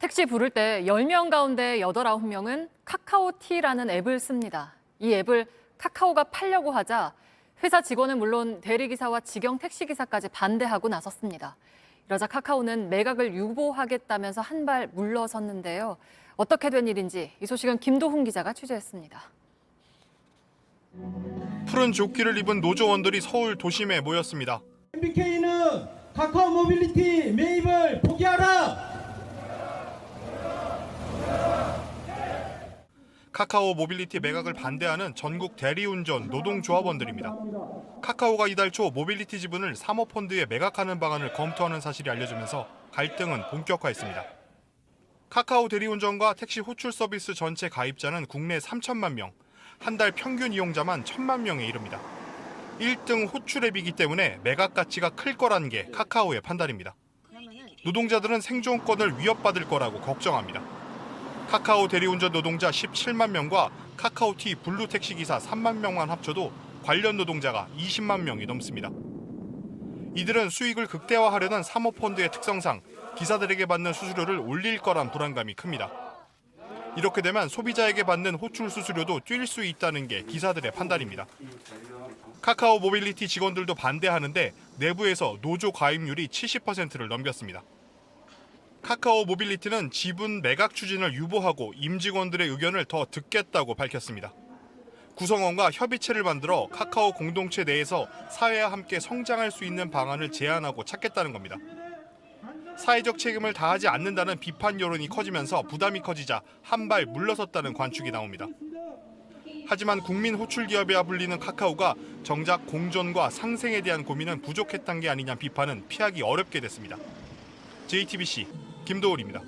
택시 부를 때 10명 가운데 8, 9명은 카카오티라는 앱을 씁니다. 이 앱을 카카오가 팔려고 하자 회사 직원은 물론 대리기사와 직영 택시기사까지 반대하고 나섰습니다. 이러자 카카오는 매각을 유보하겠다면서 한 발 물러섰는데요. 어떻게 된 일인지 이 소식은 김도훈 기자가 취재했습니다. 푸른 조끼를 입은 노조원들이 서울 도심에 모였습니다. MBK는 카카오 모빌리티 매입을 포기하라. 카카오 모빌리티 매각을 반대하는 전국 대리운전 노동조합원들입니다. 카카오가 이달 초 모빌리티 지분을 사모펀드에 매각하는 방안을 검토하는 사실이 알려지면서 갈등은 본격화했습니다. 카카오 대리운전과 택시 호출 서비스 전체 가입자는 국내 3천만 명, 한 달 평균 이용자만 1천만 명에 이릅니다. 1등 호출 앱이기 때문에 매각 가치가 클 거라는 게 카카오의 판단입니다. 노동자들은 생존권을 위협받을 거라고 걱정합니다. 카카오 대리운전 노동자 17만 명과 카카오티 블루 택시 기사 3만 명만 합쳐도 관련 노동자가 20만 명이 넘습니다. 이들은 수익을 극대화하려는 사모펀드의 특성상 기사들에게 받는 수수료를 올릴 거란 불안감이 큽니다. 이렇게 되면 소비자에게 받는 호출 수수료도 뛸 수 있다는 게 기사들의 판단입니다. 카카오 모빌리티 직원들도 반대하는데 내부에서 노조 가입률이 70%를 넘겼습니다. 카카오 모빌리티는 지분 매각 추진을 유보하고 임직원들의 의견을 더 듣겠다고 밝혔습니다. 구성원과 협의체를 만들어 카카오 공동체 내에서 사회와 함께 성장할 수 있는 방안을 제안하고 찾겠다는 겁니다. 사회적 책임을 다하지 않는다는 비판 여론이 커지면서 부담이 커지자 한 발 물러섰다는 관측이 나옵니다. 하지만 국민 호출 기업이라 불리는 카카오가 정작 공존과 상생에 대한 고민은 부족했던 게 아니냐 비판은 피하기 어렵게 됐습니다. JTBC 김도울입니다.